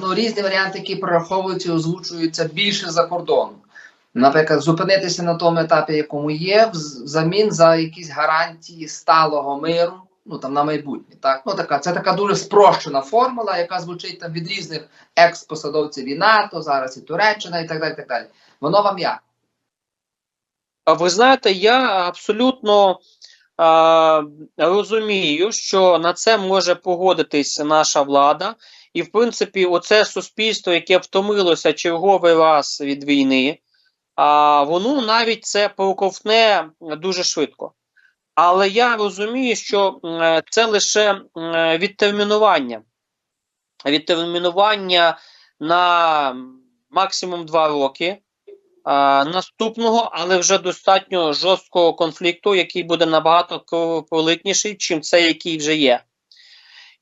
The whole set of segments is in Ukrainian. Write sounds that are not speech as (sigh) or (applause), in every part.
ну, різні варіанти, які прораховуються і озвучуються більше за кордоном. Наприклад, зупинитися на тому етапі, якому є, взамін за якісь гарантії сталого миру, ну там на майбутнє. Так? Ну, така, це така дуже спрощена формула, яка звучить там від різних екс-посадовців і НАТО, зараз і Туреччина, і так далі. так далі. Воно вам як? Ви знаєте, я абсолютно а, розумію, що на це може погодитись наша влада, і, в принципі, оце суспільство, яке втомилося черговий раз від війни, а, воно навіть це проковтне дуже швидко. Але я розумію, що це лише відтермінування. Відтермінування на максимум два роки а, наступного, але вже достатньо жорсткого конфлікту, який буде набагато кровопролитніший, чим цей, який вже є.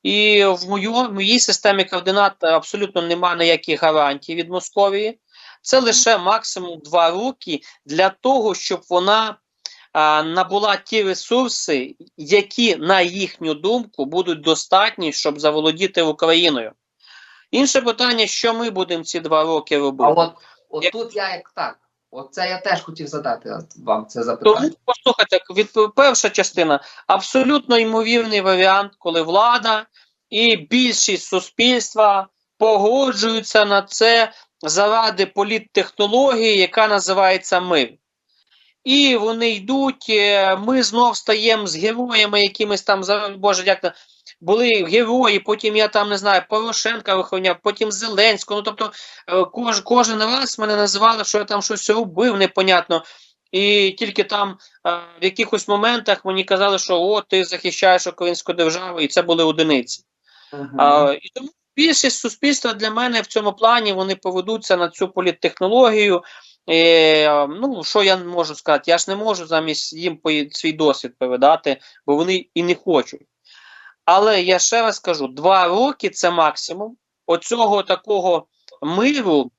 І в мою, в моїй системі координат абсолютно немає ніяких гарантій від Московії. Це лише максимум два роки для того, щоб вона а, набула ті ресурси, які, на їхню думку, будуть достатні, щоб заволодіти Україною. Інше питання, що ми будемо ці два роки робити. А от, от Як- тут я як так. От це я теж хотів задати вам це запитання. Тому послухайте, від перша частина абсолютно ймовірний варіант, коли влада і більшість суспільства погоджуються на це заради політтехнології, яка називається мир. І вони йдуть, е, ми знов стаємо з героями, якимись там Боже, як то були герої, потім я там не знаю, Порошенка виховняв, потім Зеленського. Ну тобто е, кож, кожен раз мене називали, що я там щось робив, непонятно. І тільки там е, в якихось моментах мені казали, що о, ти захищаєш українську державу, і це були одиниці. Мгм. А, і тому більшість суспільства для мене в цьому плані вони поведуться на цю політтехнологію. Е, ну, що я можу сказати? Я ж не можу замість їм свій досвід передати, бо вони і не хочуть. Але я ще раз кажу: два роки це максимум оцього такого миру,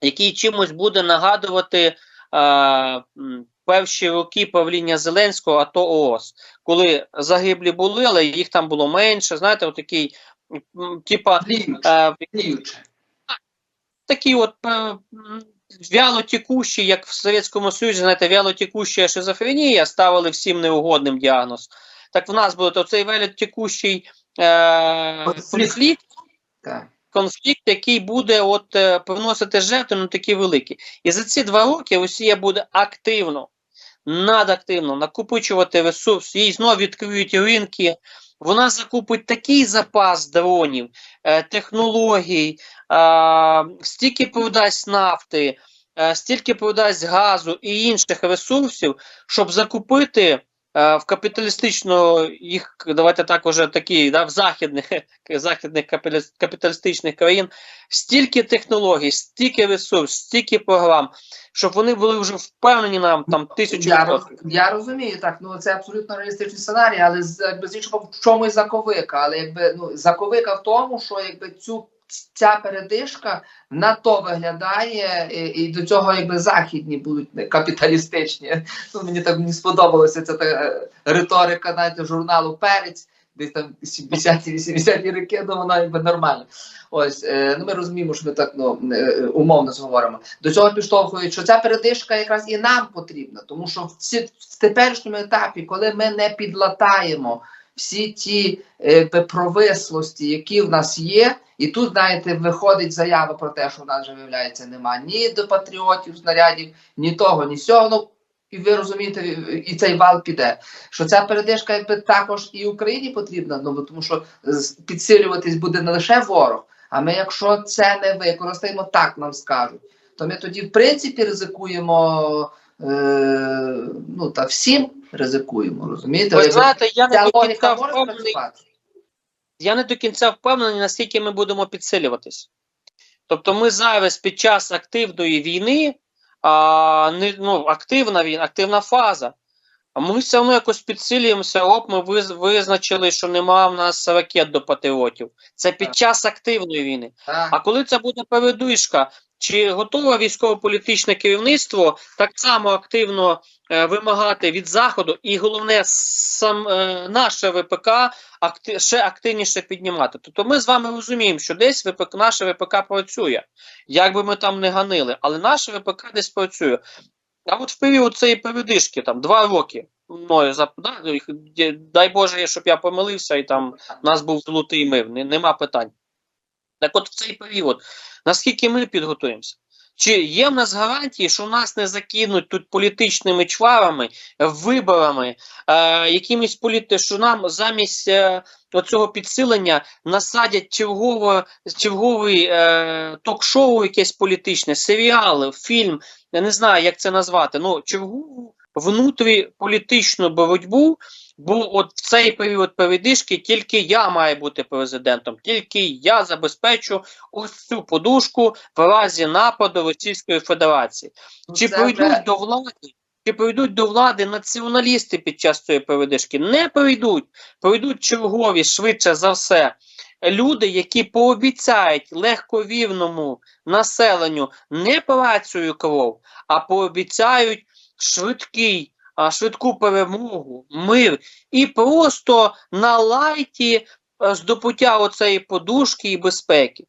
який чимось буде нагадувати е, перші роки правління Зеленського, а то ООС, коли загиблі були, але їх там було менше. Знаєте, отакий, типа, е, такі от е, м, вялотекущі, як в Совєтському Союзі, знаєте, вялотекуща шизофренія, ставили всім неугодним діагноз. Так в нас буде оцей вялотекущий е, Конфлікт. конфлікт, Так. конфлікт, який буде от е, приносити жертви ну, такі великі. І за ці два роки Росія буде активно, надактивно накопичувати ресурс, їй знову відкриють ринки. Вона закупить такий запас дронів, е, технологій, е, стільки продасть нафти, е, стільки продасть газу і інших ресурсів, щоб закупити в капіталістично їх, давайте так уже такі, да, в західних, (laughs) західних капіталіс- капіталістичних країн стільки технологій, стільки ресурсів, стільки програм, щоб вони були вже впевнені нам там тисячу Я, роз, я розумію, так, ну це абсолютно реалістичний сценарій, але з, якби, з іншого в чому заковика. Але якби ну заковика в тому, що якби цю ця передишка на то виглядає, і, і до цього якби західні будуть капіталістичні. (laughs) Ну мені так не сподобалося ця та, е, риторика навіть журналу Перець. Десь там 70-80 роки, ну воно якби нормально. Ось е, ну ми розуміємо, що ми так ну е, умовно говоримо. До цього підштовхують, що ця передишка якраз і нам потрібна, тому що в, ці, в теперішньому етапі, коли ми не підлатаємо всі ті е, провислості, які в нас є, і тут, знаєте, виходить заява про те, що в нас вже виявляється нема ні до патріотів снарядів, ні того, ні сього. Ну, і ви розумієте, і цей вал піде. Що ця передишка якби також і Україні потрібна, ну тому що з- підсилюватись буде не лише ворог. А ми, якщо це не використаємо, так нам скажуть, то ми тоді, в принципі, ризикуємо. Е, ну та всім ризикуємо, розумієте? Ви знаєте, я не до кінця впевнений, я не до кінця впевнений, наскільки ми будемо підсилюватись. Тобто, ми зараз під час активної війни, а, не, ну, активна війна, активна фаза. А ми все одно якось підсилюємося, оп, ми визначили, що нема в нас ракет до патріотів. Це під час активної війни. А коли це буде передишка, чи готове військово-політичне керівництво так само активно е, вимагати від заходу, і головне, сам е, наше ВПК акти, ще активніше піднімати? Тобто ми з вами розуміємо, що десь ВПК, наше ВПК працює, як би ми там не ганили, але наше ВПК десь працює. А от в період цієї передишки, там два роки мною зап- їх- дай Боже, щоб я помилився, і там у нас був золотий мир, не- нема питань. Так от в цей період, наскільки ми підготуємося? Чи є в нас гарантії, що нас не закинуть тут політичними чварами, виборами, е, якимись політи, що нам замість е, оцього підсилення насадять чергово, черговий е, ток-шоу, якесь політичне, серіали, фільм, я не знаю, як це назвати, ну, чергову внутріполітичну боротьбу, бо от в цей період передишки тільки я маю бути президентом, тільки я забезпечу ось цю подушку в разі нападу Російської Федерації. Ну, Чи це прийдуть до влади? Чи прийдуть до влади націоналісти під час цієї передишки? Не прийдуть. Прийдуть чергові, швидше за все, люди, які пообіцяють легковірному населенню не працею кров, а пообіцяють швидкий, швидку перемогу, мир і просто на лайті е, здобуття оцеї подушки і безпеки.